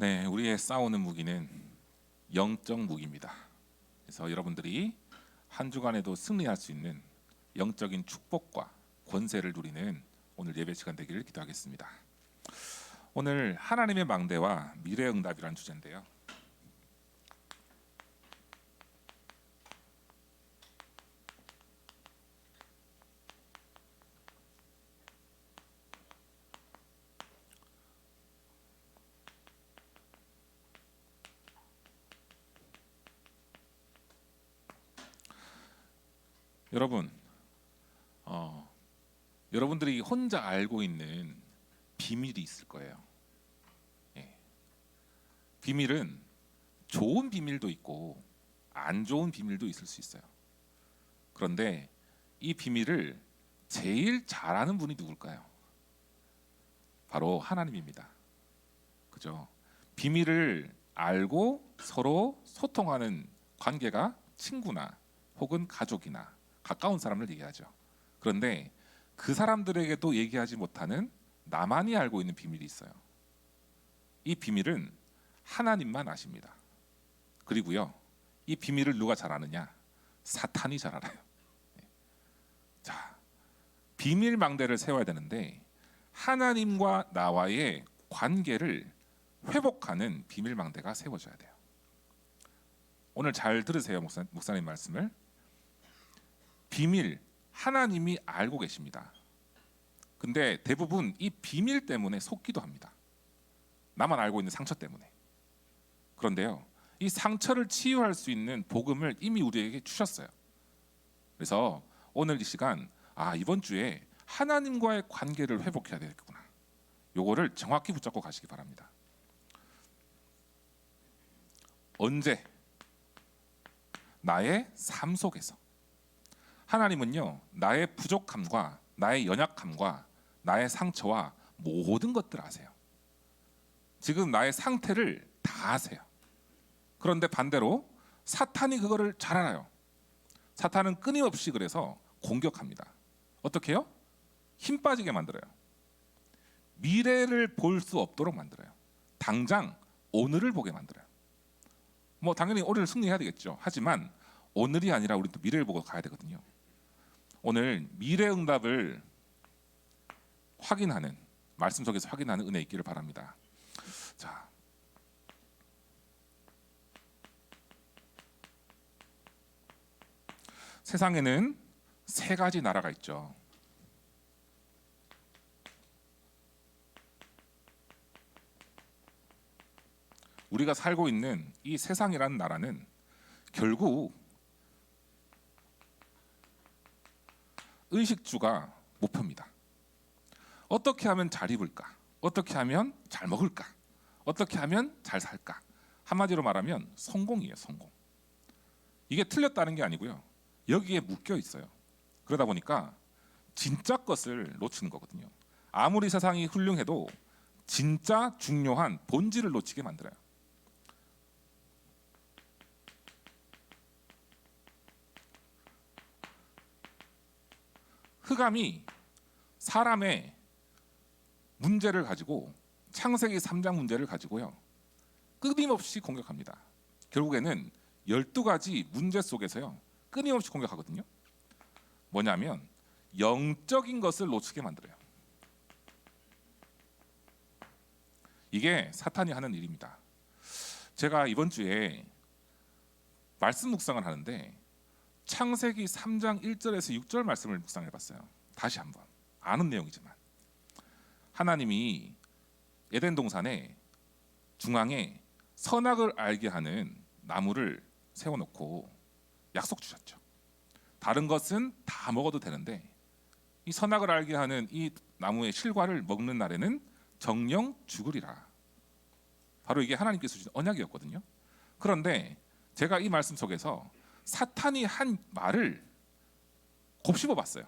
네, 우리의 싸우는 무기는 영적 무기입니다. 그래서 여러분들이 한 주간에도 승리할 수 있는 영적인 축복과 권세를 누리는 오늘 예배 시간 되기를 기도하겠습니다. 오늘 하나님의 망대와 미래의 응답이라는 주제인데요. 여러분, 어, 여러분들이 혼자 알고 있는 비밀이 있을 거예요. 예. 비밀은 좋은 비밀도 있고 안 좋은 비밀도 있을 수 있어요. 그런데 이 비밀을 제일 잘하는 분이 누굴까요? 바로 하나님입니다. 그죠? 비밀을 알고 서로 소통하는 관계가 친구나 혹은 가족이나 가까운 사람을 얘기하죠. 그런데 그 사람들에게 도 얘기하지 못하는 나만이 알고 있는 비밀이 있어요. 이 비밀은 하나님만 아십니다. 그리고요, 이 비밀을 누가 잘 아느냐? 사탄이 잘 알아요. 네. 자, 비밀 망대를 세워야 되는데 하나님과 나와의 관계를 회복하는 비밀 망대가 세워져야 돼요. 오늘 잘 들으세요, 목사, 목사님 말씀을. 비밀 하나님이 알고 계십니다. 근데 대부분 이 비밀 때문에 속기도 합니다. 나만 알고 있는 상처 때문에. 그런데요, 이 상처를 치유할 수 있는 복음을 이미 우리에게 주셨어요. 그래서 오늘 이 시간, 아 이번 주에 하나님과의 관계를 회복해야 되겠구나. 요거를 정확히 붙잡고 가시기 바랍니다. 언제? 나의 삶 속에서. 하나님은요 나의 부족함과 나의 연약함과 나의 상처와 모든 것들 아세요. 지금 나의 상태를 다 아세요. 그런데 반대로 사탄이 그거를 잘 알아요. 사탄은 끊임없이 그래서 공격합니다. 어떻게요? 힘 빠지게 만들어요. 미래를 볼 수 없도록 만들어요. 당장 오늘을 보게 만들어요. 뭐 당연히 오늘 승리해야 되겠죠. 하지만 오늘이 아니라 우리 또 미래를 보고 가야 되거든요. 오늘 미래 응답을 확인하는 말씀 속에서 확인하는 은혜 있기를 바랍니다. 자. 세상에는 세 가지 나라가 있죠. 우리가 살고 있는 이 세상이라는 나라는 결국 의식주가 목표입니다. 어떻게 하면 잘 입을까? 어떻게 하면 잘 먹을까? 어떻게 하면 잘 살까? 한마디로 말하면 성공이에요, 성공. 이게 틀렸다는 게 아니고요. 여기에 묶여 있어요. 그러다 보니까 진짜 것을 놓치는 거거든요. 아무리 세상이 훌륭해도 진짜 중요한 본질을 놓치게 만들어요. 흑암이 사람의 문제를 가지고 창세기 3장 문제를 가지고요. 끊임없이 공격합니다. 결국에는 12가지 문제 속에서요. 끊임없이 공격하거든요. 뭐냐면 영적인 것을 놓치게 만들어요. 이게 사탄이 하는 일입니다. 제가 이번 주에 말씀 묵상을 하는데 창세기 3장 1절에서 6절 말씀을 묵상해 봤어요. 다시 한번 아는 내용이지만 하나님이 에덴 동산에 중앙에 선악을 알게 하는 나무를 세워 놓고 약속 주셨죠. 다른 것은 다 먹어도 되는데 이 선악을 알게 하는 이 나무의 실과를 먹는 날에는 정령 죽으리라. 바로 이게 하나님께서 주신 언약이었거든요. 그런데 제가 이 말씀 속에서 사탄이 한 말을 곱씹어 봤어요.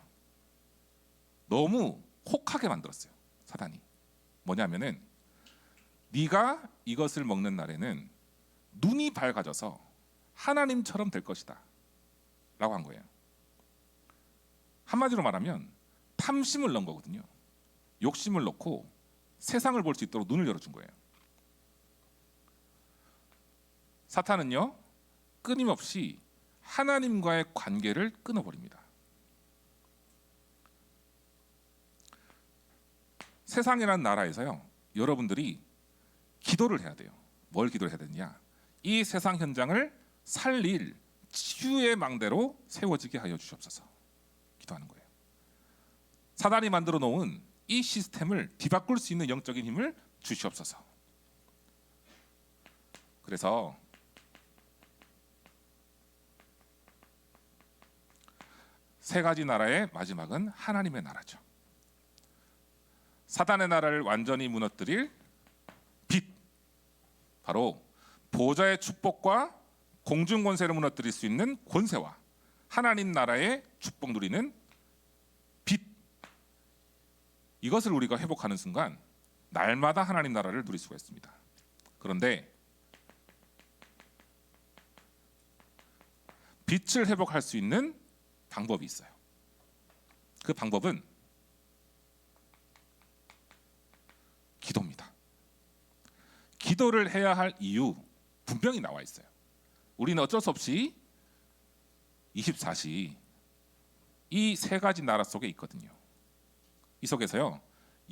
너무 혹하게 만들었어요. 사탄이. 뭐냐면은 네가 이것을 먹는 날에는 눈이 밝아져서 하나님처럼 될 것이다. 라고 한 거예요. 한마디로 말하면 탐심을 넣은 거거든요. 욕심을 넣고 세상을 볼 수 있도록 눈을 열어준 거예요. 사탄은요 끊임없이 하나님과의 관계를 끊어버립니다. 세상이라는 나라에서요 여러분들이 기도를 해야 돼요. 뭘 기도를 해야 되느냐? 이 세상 현장을 살릴 치유의 망대로 세워지게 하여 주시옵소서. 기도하는 거예요. 사단이 만들어 놓은 이 시스템을 뒤바꿀 수 있는 영적인 힘을 주시옵소서. 그래서 세 가지 나라의 마지막은 하나님의 나라죠. 사단의 나라를 완전히 무너뜨릴 빛 바로 보좌의 축복과 공중 권세를 무너뜨릴 수 있는 권세와 하나님 나라의 축복 누리는 빛 이것을 우리가 회복하는 순간 날마다 하나님 나라를 누릴 수가 있습니다. 그런데 빛을 회복할 수 있는 방법이 있어요. 그 방법은 기도입니다. 기도를 해야 할 이유 분명히 나와 있어요. 우리는 어쩔 수 없이 24시 이 세 가지 나라 속에 있거든요. 이 속에서요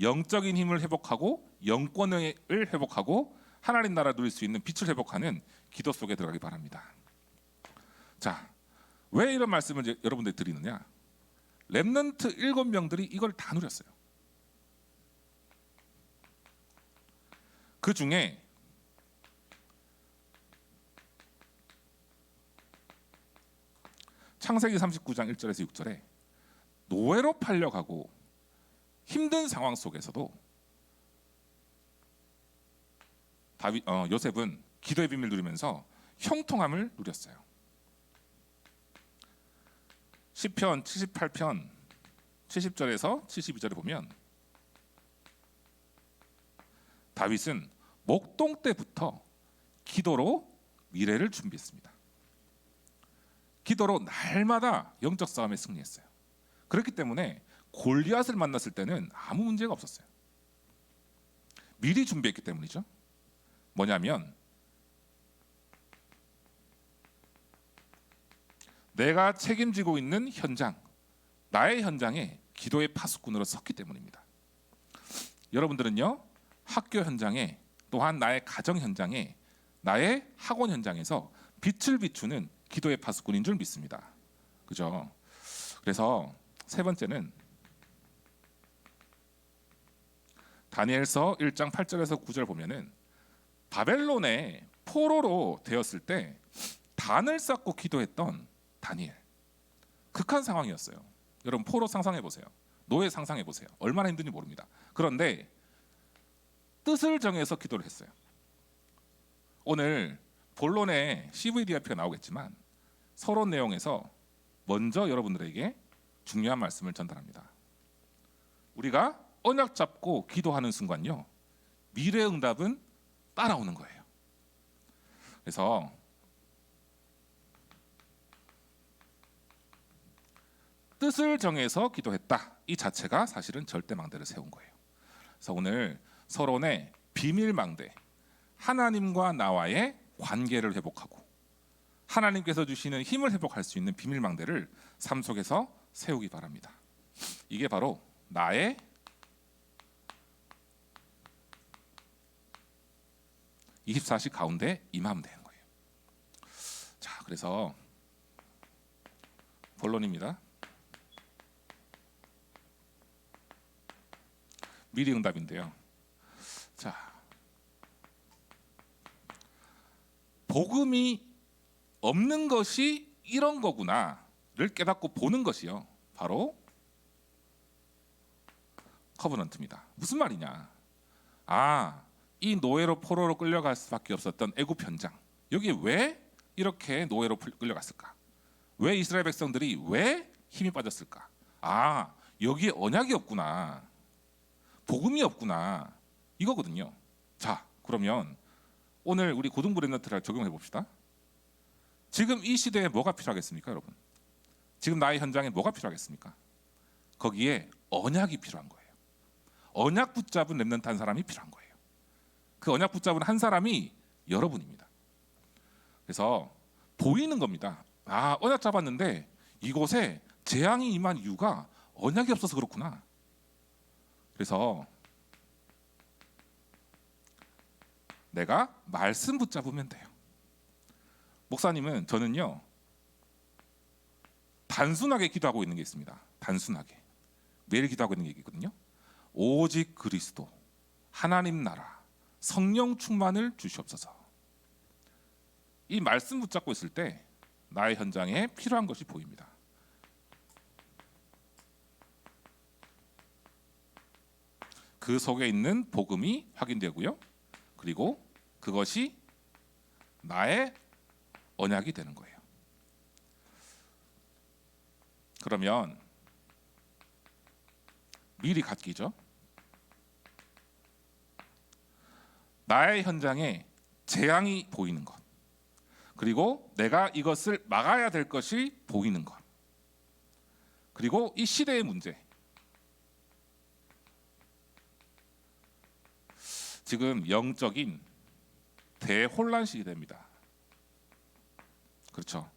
영적인 힘을 회복하고 영권을 회복하고 하나님 나라 누릴 수 있는 빛을 회복하는 기도 속에 들어가기 바랍니다. 자, 왜 이런 말씀을 이제 여러분들 드리느냐? 렘넌트 일곱 명들이 이걸 다 누렸어요. 그 중에 창세기 39장 1절에서 6절에 노예로 팔려가고 힘든 상황 속에서도 다윗 어, 요셉은 기도의 비밀 누리면서 형통함을 누렸어요. 시편 78편 70절에서 72절에 보면 다윗은 목동 때부터 기도로 미래를 준비했습니다. 기도로 날마다 영적 싸움에 승리했어요. 그렇기 때문에 골리앗을 만났을 때는 아무 문제가 없었어요. 미리 준비했기 때문이죠. 뭐냐면 내가 책임지고 있는 현장, 나의 현장에 기도의 파수꾼으로 섰기 때문입니다. 여러분들은요 학교 현장에 또한 나의 가정 현장에 나의 학원 현장에서 빛을 비추는 기도의 파수꾼인 줄 믿습니다. 그죠? 그래서 세 번째는 다니엘서 1장 8절에서 9절 보면은 바벨론의 포로로 되었을 때 단을 쌓고 기도했던 다니엘. 극한 상황이었어요. 여러분 포로 상상해 보세요. 노예 상상해 보세요. 얼마나 힘든지 모릅니다. 그런데 뜻을 정해서 기도를 했어요. 오늘 본론에 CVDIP가 나오겠지만 서론 내용에서 먼저 여러분들에게 중요한 말씀을 전달합니다. 우리가 언약 잡고 기도하는 순간요 미래 응답은 따라오는 거예요. 그래서 뜻을 정해서 기도했다 이 자체가 사실은 절대망대를 세운 거예요. 그래서 오늘 서론의 비밀망대 하나님과 나와의 관계를 회복하고 하나님께서 주시는 힘을 회복할 수 있는 비밀망대를 삶 속에서 세우기 바랍니다. 이게 바로 나의 (24시) 가운데 임하면 되는 거예요. 자, 그래서 본론입니다. 미리 응답인데요. 자, 복음이 없는 것이 이런 거구나를 깨닫고 보는 것이요. 바로 커버넌트입니다. 무슨 말이냐? 아, 이 노예로 포로로 끌려갈 수밖에 없었던 애굽 현장. 여기 왜 이렇게 노예로 끌려갔을까? 왜 이스라엘 백성들이 왜 힘이 빠졌을까? 아, 여기에 언약이 없구나. 복음이 없구나. 이거거든요. 자, 그러면 오늘 우리 고등부 랩너트를 적용해 봅시다. 지금 이 시대에 뭐가 필요하겠습니까, 여러분? 지금 나의 현장에 뭐가 필요하겠습니까? 거기에 언약이 필요한 거예요. 언약 붙잡은 랩넌트 한 사람이 필요한 거예요. 그 언약 붙잡은 한 사람이 여러분입니다. 그래서 보이는 겁니다. 아 언약 잡았는데 이곳에 재앙이 임한 이유가 언약이 없어서 그렇구나. 그래서 내가 말씀 붙잡으면 돼요. 목사님은 저는요 단순하게 기도하고 있는 게 있습니다. 단순하게 매일 기도하고 있는 게 있거든요. 오직 그리스도 하나님 나라 성령 충만을 주시옵소서. 이 말씀 붙잡고 있을 때 나의 현장에 필요한 것이 보입니다. 그 속에 있는 복음이 확인되고요. 그리고 그것이 나의 언약이 되는 거예요. 그러면 미리 갖기죠. 나의 현장에 재앙이 보이는 것. 그리고 내가 이것을 막아야 될 것이 보이는 것. 그리고 이 시대의 문제. 지금 영적인 대혼란 시대입니다. 그렇죠.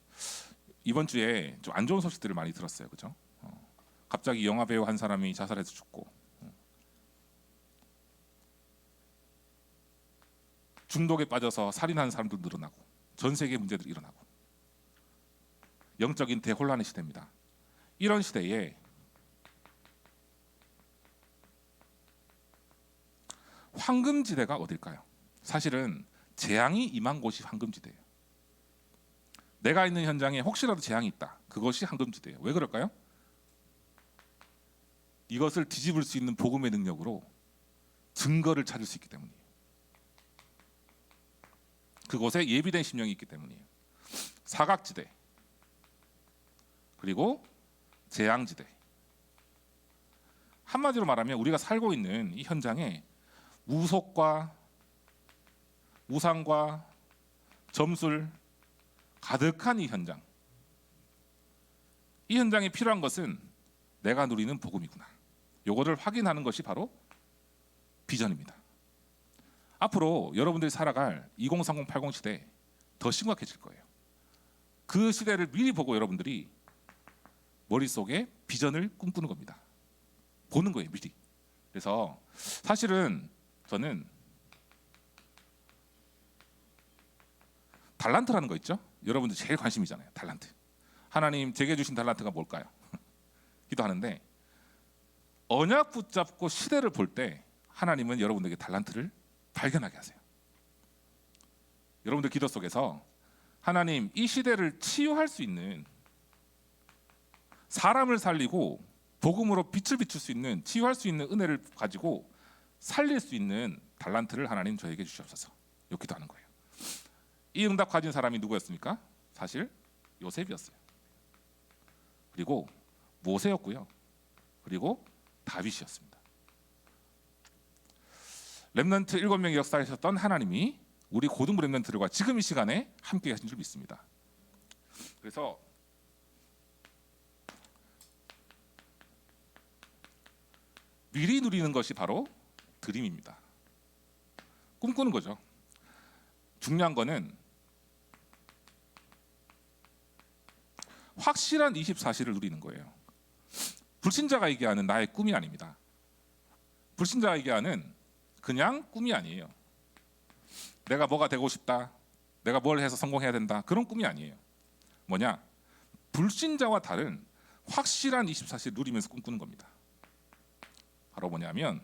이번 주에 좀 안 좋은 소식들을 많이 들었어요. 그죠? 어, 갑자기 영화 배우 한 사람이 자살해서 죽고 어. 중독에 빠져서 살인하는 사람도 늘어나고 전 세계 문제들이 일어나고 영적인 대혼란의 시대입니다. 이런 시대에 황금지대가 어딜까요? 사실은 재앙이 임한 곳이 황금지대예요. 내가 있는 현장에 혹시라도 재앙이 있다. 그것이 황금지대예요. 왜 그럴까요? 이것을 뒤집을 수 있는 복음의 능력으로 증거를 찾을 수 있기 때문이에요. 그곳에 예비된 심령이 있기 때문이에요. 사각지대 그리고 재앙지대 한마디로 말하면 우리가 살고 있는 이 현장에 우속과 우상과 점술 가득한 이 현장. 이 현장에 필요한 것은 내가 누리는 복음이구나. 요거를 확인하는 것이 바로 비전입니다. 앞으로 여러분들이 살아갈 2030, 80 시대 더 심각해질 거예요. 그 시대를 미리 보고 여러분들이 머릿속에 비전을 꿈꾸는 겁니다. 보는 거예요, 미리. 그래서 사실은 저는 달란트라는 거 있죠? 여러분들 제일 관심이잖아요. 달란트. 하나님 제게 주신 달란트가 뭘까요? 기도하는데 언약 붙잡고 시대를 볼 때 하나님은 여러분들에게 달란트를 발견하게 하세요. 여러분들 기도 속에서 하나님 이 시대를 치유할 수 있는 사람을 살리고 복음으로 빛을 비출 수 있는 치유할 수 있는 은혜를 가지고 살릴 수 있는 달란트를 하나님 저에게 주시옵소서. 이렇게 기도하는 거예요. 이 응답 가진 사람이 누구였습니까? 사실 요셉이었어요. 그리고 모세였고요. 그리고 다윗이었습니다. 렘넌트 일곱 명의 역사에 있었던 하나님이 우리 고등부 렘넌트들과 지금 이 시간에 함께 하신 줄 믿습니다. 그래서 미리 누리는 것이 바로 드림입니다. 꿈꾸는 거죠. 중요한 거는 확실한 24시를 누리는 거예요. 불신자가 얘기하는 나의 꿈이 아닙니다. 불신자가 얘기하는 그냥 꿈이 아니에요. 내가 뭐가 되고 싶다. 내가 뭘 해서 성공해야 된다. 그런 꿈이 아니에요. 뭐냐? 불신자와 다른 확실한 24시를 누리면서 꿈꾸는 겁니다. 바로 뭐냐면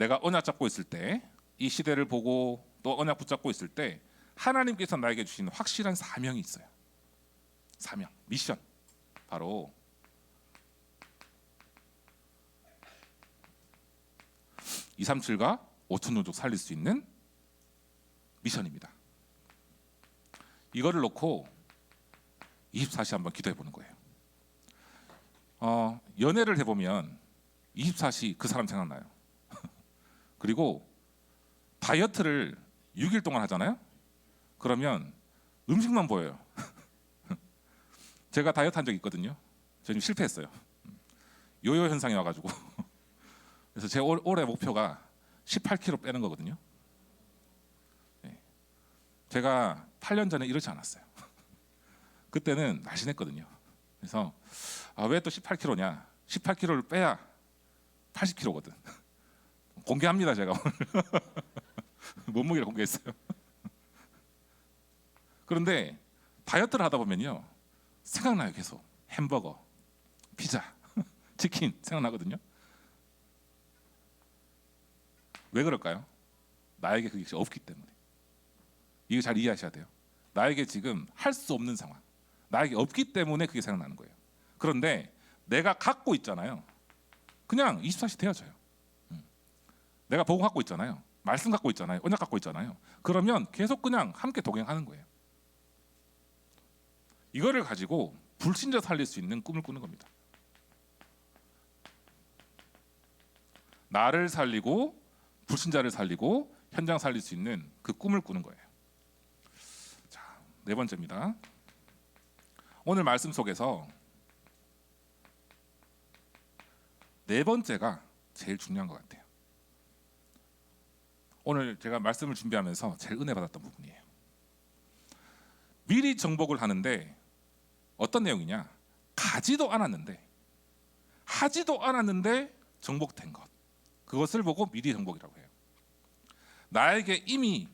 내가 언약 잡고 있을 때 이 시대를 보고 또 언약 붙잡고 있을 때 하나님께서 나에게 주신 확실한 사명이 있어요. 사명, 미션. 바로 이삼칠과 오천 노족 살릴 수 있는 미션입니다. 이거를 놓고 24시 한번 기도해 보는 거예요. 어, 연애를 해보면 24시 그 사람 생각나요. 그리고 다이어트를 6일 동안 하잖아요. 그러면 음식만 보여요. 제가 다이어트 한 적 있거든요. 저 지금 실패했어요. 요요 현상이 와가지고 그래서 제 올, 올해 목표가 18kg 빼는 거거든요. 네. 제가 8년 전에 이러지 않았어요. 그때는 날씬했거든요. 그래서 아, 왜 또 18kg냐? 18kg를 빼야 80kg거든. 공개합니다 제가 오늘 몸무게를 공개했어요. 그런데 다이어트를 하다 보면요 생각나요 계속 햄버거, 피자, 치킨 생각나거든요. 왜 그럴까요? 나에게 그게 없기 때문에. 이거 잘 이해하셔야 돼요. 나에게 지금 할 수 없는 상황, 나에게 없기 때문에 그게 생각나는 거예요. 그런데 내가 갖고 있잖아요. 그냥 24시 되어져요. 음. 내가 복음 갖고 있잖아요. 말씀 갖고 있잖아요. 언약 갖고 있잖아요. 그러면 계속 그냥 함께 동행하는 거예요. 이거를 가지고 불신자 살릴 수 있는 꿈을 꾸는 겁니다. 나를 살리고 불신자를 살리고 현장 살릴 수 있는 그 꿈을 꾸는 거예요. 자, 네 번째입니다. 오늘 말씀 속에서 네 번째가 제일 중요한 것 같아요. 오늘 제가 말씀을 준비하면서 제일 은혜 받았던 부분이에요. 미리 정복을 하는데 어떤 내용이냐? 가지도 않았는데 하지도 않았는데 정복된 것. 그것을 보고 미리 정복이라고 해요. 나에게 이미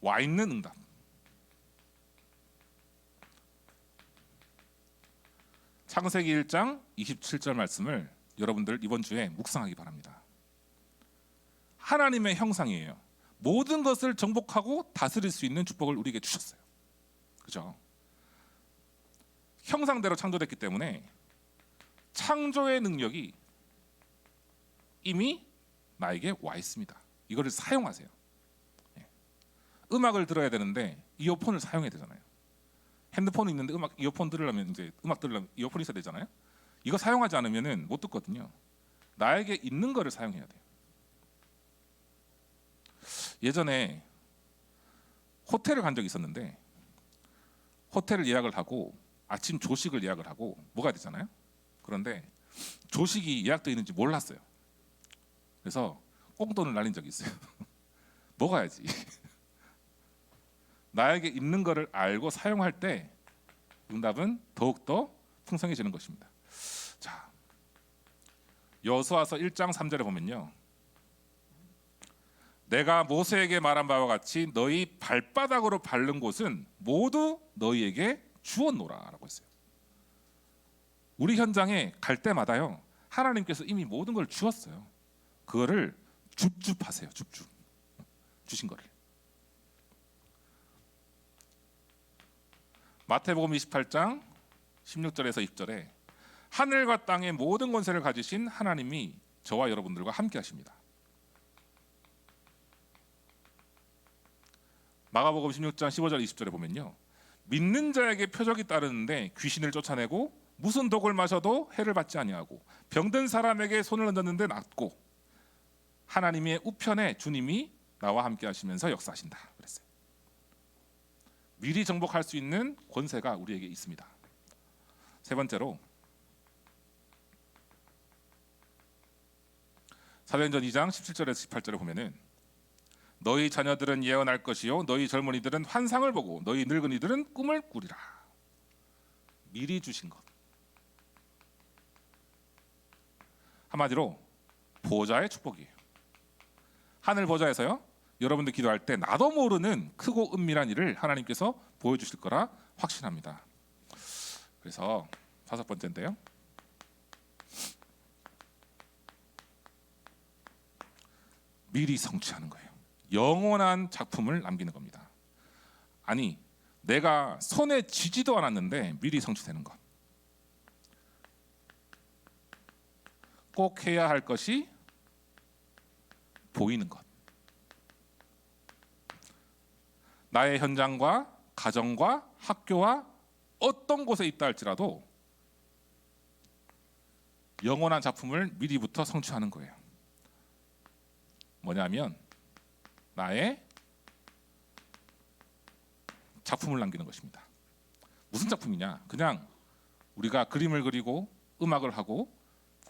와 있는 응답. 창세기 1장 27절 말씀을 여러분들 이번 주에 묵상하기 바랍니다. 하나님의 형상이에요. 모든 것을 정복하고 다스릴 수 있는 축복을 우리에게 주셨어요. 그죠? 형상대로 창조됐기 때문에 창조의 능력이 이미 나에게 와 있습니다. 이거를 사용하세요. 예. 음악을 들어야 되는데 이어폰을 사용해야 되잖아요. 핸드폰이 있는데 음악 이어폰 들으려면 이제 음악 들으려면 이어폰이 있어야 되잖아요. 이거 사용하지 않으면은 못 듣거든요. 나에게 있는 거를 사용해야 돼요. 예전에 호텔을 간 적이 있었는데 호텔을 예약을 하고 아침 조식을 예약을 하고 뭐가 되잖아요. 그런데 조식이 예약되어 있는지 몰랐어요. 그래서 꽁돈을 날린 적이 있어요. 먹어야지. 나에게 있는 거를 알고 사용할 때 응답은 더욱 더 풍성해지는 것입니다. 자, 여수와서 1장 3절에 보면요. 내가 모세에게 말한 바와 같이 너희 발바닥으로 밟는 곳은 모두 너희에게 주었노라라고 했어요. 우리 현장에 갈 때마다요. 하나님께서 이미 모든 걸 주었어요. 그거를 줍줍하세요. 줍줍. 주신 거를. 마태복음 28장 16절에서 20절에 하늘과 땅의 모든 권세를 가지신 하나님이 저와 여러분들과 함께 하십니다. 마가복음 16장 15절 20절에 보면요. 믿는 자에게 표적이 따르는데 귀신을 쫓아내고 무슨 독을 마셔도 해를 받지 아니하고 병든 사람에게 손을 얹었는데 낫고 하나님의 우편에 주님이 나와 함께 하시면서 역사하신다 그랬어요. 미리 정복할 수 있는 권세가 우리에게 있습니다. 세 번째로 사도행전 2장 17절에서 18절에 보면은 너희 자녀들은 예언할 것이요 너희 젊은이들은 환상을 보고 너희 늙은이들은 꿈을 꾸리라. 미리 주신 것. 한마디로 보좌의 축복이에요. 하늘 보좌에서요. 여러분들 기도할 때 나도 모르는 크고 은밀한 일을 하나님께서 보여주실 거라 확신합니다. 그래서 다섯 번째인데요. 미리 성취하는 거예요. 영원한 작품을 남기는 겁니다. 아니, 내가 손에 쥐지도 않았는데 미리 성취되는 것. 꼭 해야 할 것이 보이는 것. 나의 현장과 가정과 학교와 어떤 곳에 있다 할지라도 영원한 작품을 미리부터 성취하는 거예요. 뭐냐면 나의 작품을 남기는 것입니다. 무슨 작품이냐? 그냥 우리가 그림을 그리고 음악을 하고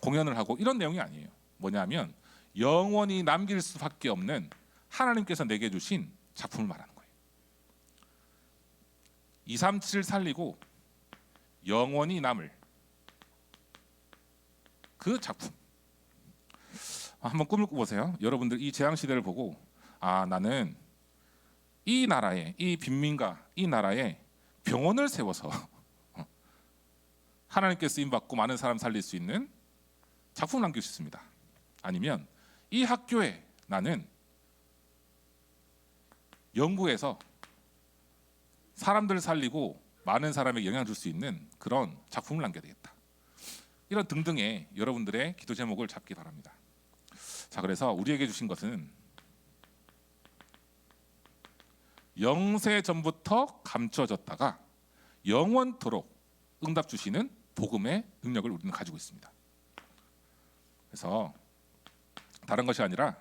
공연을 하고 이런 내용이 아니에요. 뭐냐면 영원히 남길 수밖에 없는 하나님께서 내게 주신 작품을 말하는 거예요. 237 살리고 영원히 남을 그 작품. 한번 꿈을 꿔보세요. 여러분들 이 재앙 시대를 보고 아 나는 이 나라에 이 빈민가 이 나라에 병원을 세워서 하나님께 쓰임 받고 많은 사람 살릴 수 있는 작품을 남길 수 있습니다. 아니면 이 학교에 나는 연구해서 사람들 살리고 많은 사람에게 영향 줄 수 있는 그런 작품을 남겨야 되겠다. 이런 등등의 여러분들의 기도 제목을 잡기 바랍니다. 자, 그래서 우리에게 주신 것은 영세 전부터 감춰졌다가 영원토록 응답 주시는 복음의 능력을 우리는 가지고 있습니다. 그래서 다른 것이 아니라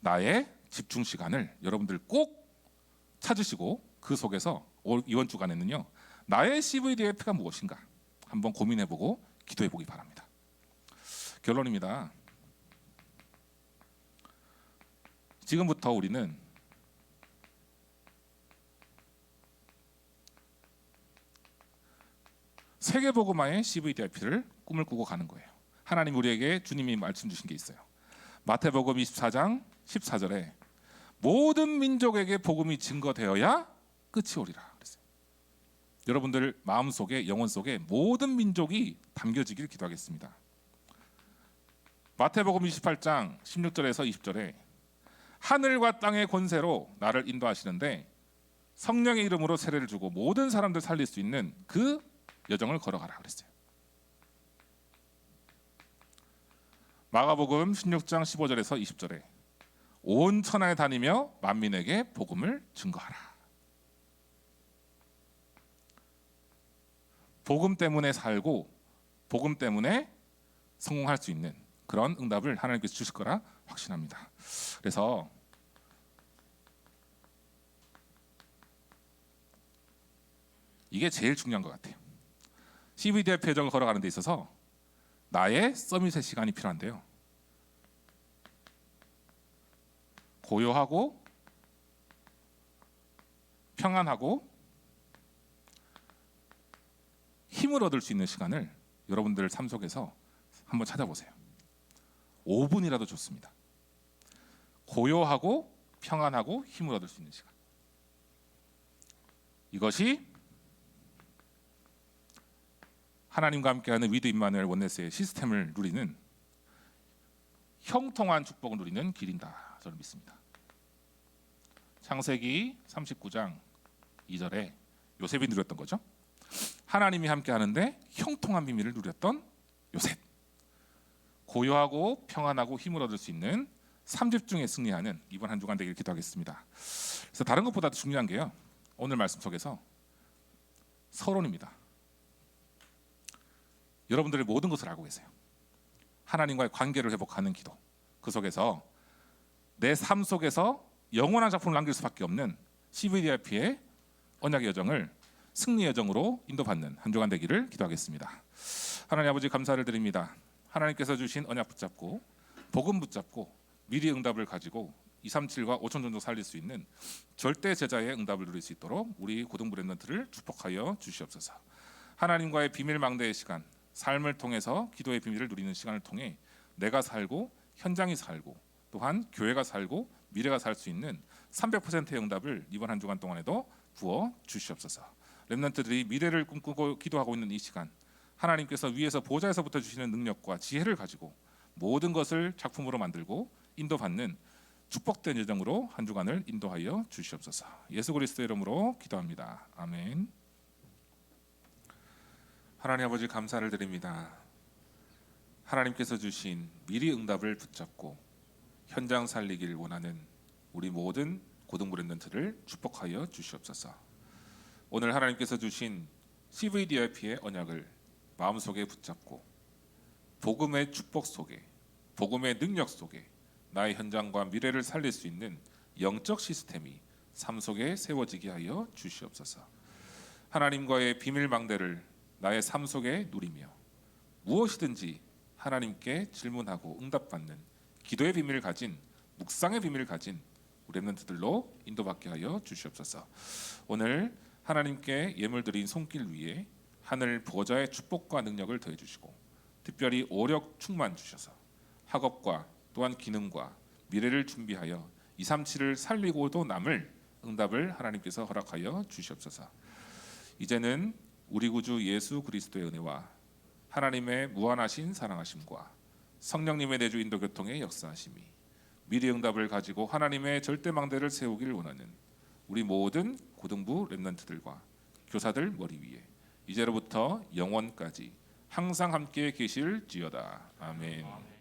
나의 집중 시간을 여러분들 꼭 찾으시고 그 속에서 올 이번 주간에는요 나의 CVDF가 무엇인가 한번 고민해보고 기도해보기 바랍니다. 결론입니다. 지금부터 우리는 세계복음화의 CVDIP를 꿈을 꾸고 가는 거예요. 하나님 우리에게 주님이 말씀 주신 게 있어요. 마태복음 24장 14절에 모든 민족에게 복음이 증거되어야 끝이 오리라. 여러분들 마음 속에 영혼 속에 모든 민족이 담겨지길 기도하겠습니다. 마태복음 28장 16절에서 20절에 하늘과 땅의 권세로 나를 인도하시는데 성령의 이름으로 세례를 주고 모든 사람들 살릴 수 있는 그 여정을 걸어가라 그랬어요. 마가복음 16장 15절에서 20절에 온 천하에 다니며 만민에게 복음을 증거하라. 복음 때문에 살고 복음 때문에 성공할 수 있는 그런 응답을 하나님께서 주실 거라 확신합니다. 그래서 이게 제일 중요한 것 같아요. CVDF 회정을 걸어가는 데 있어서 나의 서밋의 시간이 필요한데요. 고요하고 평안하고 힘을 얻을 수 있는 시간을 여러분들 삶 속에서 한번 찾아보세요. 5분이라도 좋습니다. 고요하고 평안하고 힘을 얻을 수 있는 시간. 이것이 하나님과 함께하는 위드 임마누엘 원네스의 시스템을 누리는 형통한 축복을 누리는 길인다. 저는 믿습니다. 창세기 39장 2절에 요셉이 누렸던 거죠. 하나님이 함께 하는데 형통한 비밀을 누렸던 요셉. 고요하고 평안하고 힘을 얻을 수 있는 삼집중에 승리하는 이번 한 주간 되길 기도하겠습니다. 그래서 다른 것보다도 중요한 게요. 오늘 말씀 속에서 서론입니다. 여러분들의 모든 것을 알고 계세요. 하나님과의 관계를 회복하는 기도. 그 속에서 내 삶 속에서 영원한 작품을 남길 수밖에 없는 CVDIP의 언약의 여정을 승리 여정으로 인도받는 한 주간 되기를 기도하겠습니다. 하나님 아버지 감사를 드립니다. 하나님께서 주신 언약 붙잡고 복음 붙잡고 미리 응답을 가지고 237과 5천 정도 살릴 수 있는 절대 제자의 응답을 누릴 수 있도록 우리 고등부 랩런트를 축복하여 주시옵소서. 하나님과의 비밀 망대의 시간, 삶을 통해서 기도의 비밀을 누리는 시간을 통해 내가 살고 현장이 살고 또한 교회가 살고 미래가 살 수 있는 300%의 응답을 이번 한 주간 동안에도 부어 주시옵소서. 렘넌트들이 미래를 꿈꾸고 기도하고 있는 이 시간 하나님께서 위에서 보좌에서부터 주시는 능력과 지혜를 가지고 모든 것을 작품으로 만들고 인도받는 축복된 여정으로 한 주간을 인도하여 주시옵소서. 예수 그리스도의 이름으로 기도합니다. 아멘. 하나님 아버지 감사를 드립니다. 하나님께서 주신 미리 응답을 붙잡고 현장 살리기를 원하는 우리 모든 고등부 랜던트를 축복하여 주시옵소서. 오늘 하나님께서 주신 CVDIP의 언약을 마음속에 붙잡고 복음의 축복 속에 복음의 능력 속에 나의 현장과 미래를 살릴 수 있는 영적 시스템이 삶 속에 세워지게 하여 주시옵소서. 하나님과의 비밀 망대를 나의 삶 속에 누리며 무엇이든지 하나님께 질문하고 응답받는 기도의 비밀을 가진 묵상의 비밀을 가진 우리 랩런트들로 인도받게 하여 주시옵소서. 오늘 하나님께 예물 드린 손길 위에 하늘 보좌의 축복과 능력을 더해 주시고 특별히 오력 충만 주셔서 학업과 또한 기능과 미래를 준비하여 237을 살리고도 남을 응답을 하나님께서 허락하여 주시옵소서. 이제는 우리 구주 예수 그리스도의 은혜와 하나님의 무한하신 사랑하심과 성령님의 내주 인도 교통의 역사하심이 미래 응답을 가지고 하나님의 절대 망대를 세우기를 원하는 우리 모든 고등부 렘넌트들과 교사들 머리 위에 이제로부터 영원까지 항상 함께 계실지어다 아멘.